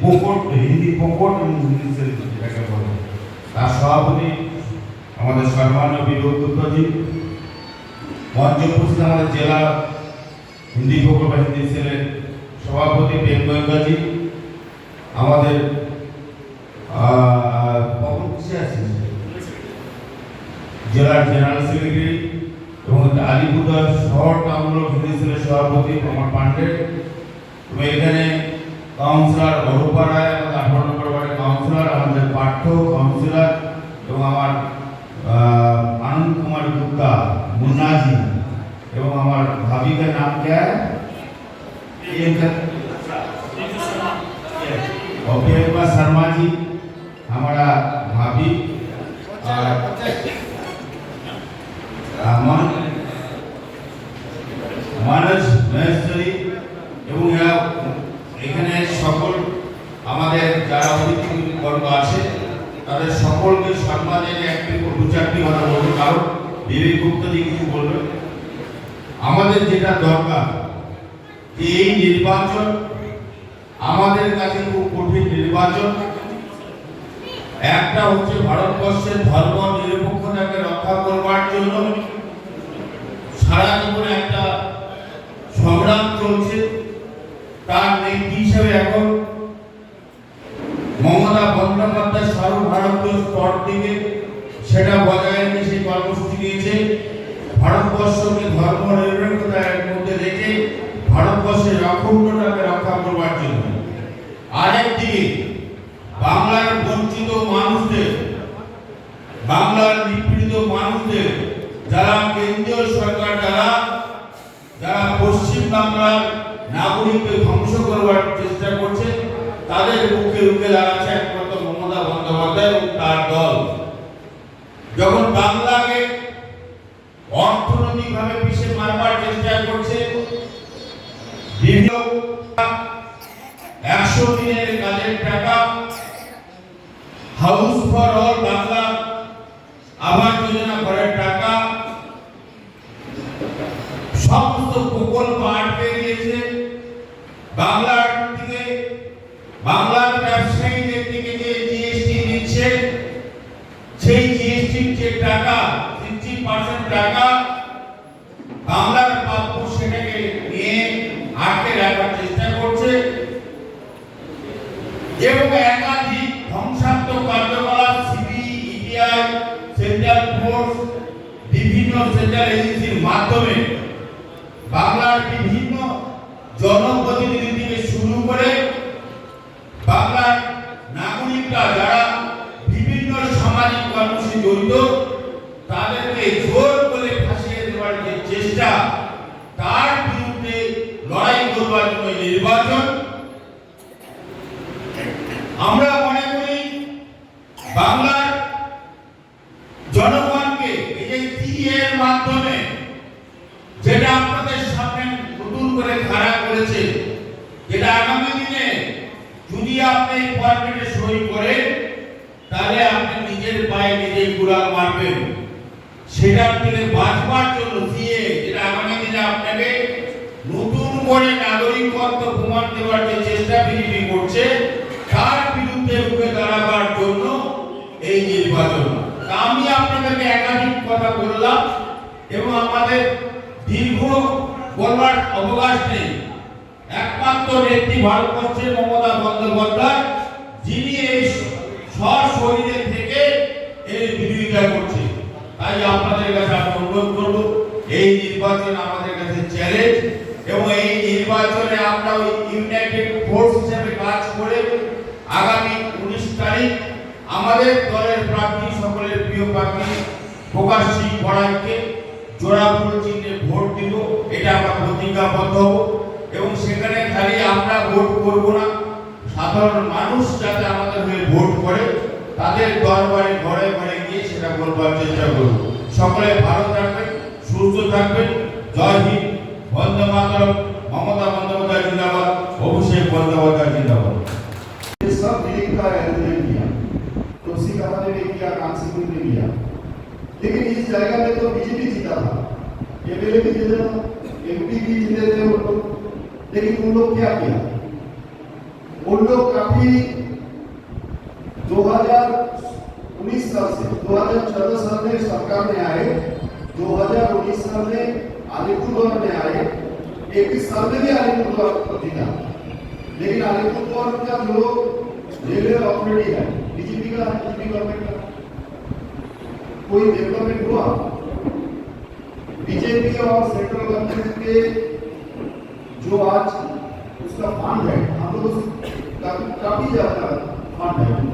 প্রকট হিন্দি প্রকট এবং হিন্দি সেলিব্রিটি যেটাকে বলে তার সভাপতি আমাদের সম্মানীয় বিরোধ মঞ্চে আমাদের জেলা হিন্দি প্রকল্প হিন্দি সেলের সভাপতি প্রেম গোয়েঙ্কাজি আমাদের জেলার জেনারেল সেক্রেটারি এবং আলিপুরদার শহর কামরূপ হিন্দি সেলের সভাপতি প্রমোদ পান্ডে এবং এখানে কাউন্সিলর অরূপা রায় আমাদের আঠারো নম্বর ওয়ার্ডের কাউন্সিলর আমাদের পাঠ্য কাউন্সিলর এবং আমার আহ, আনন্দ কুমার গুপ্তা মুন্নাজি এবং আমার भाभी का नाम क्या है ये इनका- और प्रियंका शर्मा जी हमारा भाभी और আমার অতিথিবর্গ আছে, তাদের সকলকে সম্মানের একটি কারণ কিছু বলবেন আমাদের যেটা দরকার এই নির্বাচন আমাদের কাছে খুব কঠিন নির্বাচন। একটা হচ্ছে ভারতবর্ষের ধর্ম নিরপেক্ষতাকে রক্ষা করবার জন্য সারা জীবনে একটা সংগ্রাম চলছে। তার নেত্রী হিসেবে এখন মমতা বন্দ্যোপাধ্যায় সেটা বজায় সেই কর্মসূচি নিয়েছে ভারতবর্ষকে ধর্ম নিরপেক্ষতার মধ্যে রেখে ভারতবর্ষের অখণ্ডতাকে রক্ষা করবার জন্য। আরেকদিকে, বাংলার বঞ্চিত মানুষদের, বাংলার নিপীড়িত মানুষদের, যারা কেন্দ্রীয় সরকার দ্বারা, যারা পশ্চিম বাংলার নাগরিককে ধ্বংস করবার চেষ্টা করছে, তাদের মুখে রুখে দাঁড়াচ্ছে একমাত্র মমতা বন্দ্যোপাধ্যায় এবং তার দল যখন বাংলাকে অর্থনৈতিকভাবে পিছিয়ে মারবার চেষ্টা করছে বিভিন্ন একশো দিনের কাজের টাকা house for all Bangla, Awas Yojana ঘরের টাকা, সমস্ত প্রকল্প আটকে দিয়েছে বাংলার দিকে বাংলার ব্যবসায়ীদের দিকে যে জিএসটি দিচ্ছে সেই জিএসটির যে টাকা সিক্সটি পার্সেন্ট টাকা বাংলার প্রাপ্য সেটাকে নিয়ে আটকে রাখার চেষ্টা করছে এবং একাধিক ধ্বংসাত্মক কার্যকলাপ সিবি ইডিআই সেন্ট্রাল ফোর্স বিভিন্ন সেন্ট্রাল এজেন্সির মাধ্যমে বাংলার বিভিন্ন জনপ্রতিনিধি থেকে শুরু করে বাংলার নাগরিকরা যারা বিভিন্ন সামাজিক কর্মসূচি জড়িত, তাদেরকে জোর করে ফাঁসিয়ে দেওয়ার যে চেষ্টা, তার বিরুদ্ধে লড়াই করবার জন্য নির্বাচন। আমরা মনে করি বাংলার জনগণকে এই যে সিএর মাধ্যমে যেটা আপনাদের সামনে নতুন করে খাড়া করেছে যেটা আগামী দিনে যদি আপনি এই সই করেন তাহলে আপনি নিজের পায়ে নিজে কুড়াল মারবেন। সেটার থেকে বাঁচবার জন্য সিএ যেটা আগামী দিনে আপনাকে নতুন করে নাগরিকত্ব প্রমাণ দেওয়ার যে চেষ্টা বিজেপি করছে, তার বিরুদ্ধে রুখে দাঁড়াবার জন্য এই নির্বাচন। আমি আপনাদেরকে একাধিক কথা বললাম এবং আমাদের দীর্ঘ বলবার অবকাশ নেই। একমাত্র নেত্রী ভারতবর্ষের মমতা বন্দ্যোপাধ্যায়, যিনি এই সশরীরে থেকে এর বিরোধিতা করছে তাই আপনাদের কাছে আমি অনুরোধ করব, এই নির্বাচন আমাদের কাছে চ্যালেঞ্জ এবং এই নির্বাচনে আমরা ওই ইউনাইটেড ফোর্স হিসেবে কাজ করে আগামী উনিশ তারিখ আমাদের দলের প্রার্থী, সকলের প্রিয় প্রার্থী প্রকাশ সিং বড়াইকে জোড়াফুল চিহ্নে ভোট দিব, এটা আমরা প্রতিজ্ঞাবদ্ধ হব। এবং সেখানে খালি আমরা ভোট করব না সাধারণ মানুষ যাতে আমাদের হয়ে ভোট করে তাদের দরবারে ঘরে ঘরে গিয়ে সেটা বলবার চেষ্টা করব সকলে ভালো থাকবেন সুস্থ থাকবেন জয় হিন্দ বন্দে মাতরম মমতা বন্দ্যোপাধ্যায় জিন্দাবাদ অভিষেক বন্দ্যোপাধ্যায় জিন্দাবাদ ये सब दिलीप का आयोजन किया तो उसी कहानी ने किया कांसी सिंह ने किया लेकिन इस जगह में तो बीजेपी जीता था एमएलए भी जीते थे एमपी भी जीते थे वो लोग लेकिन उन लोग क्या किया? उन लोग काफ़ी 2019 साल से 2014 साल में सरकार में आए 2019 साल में अलीपुरद्वार में आए 21 साल में भी अलीपुरद्वार प्रति था। लेकिन अलीपुरद्वार का जो रेलवे ऑथोरिटी है बीजेपी का बीजेपी गवर्नमेंट का, कोई डेवलपमेंट हुआ? बीजेपी और सेंट्रल गवर्नमेंट के जो आज उसका फंड है हम लोग काफ़ी ज़्यादा फंड है।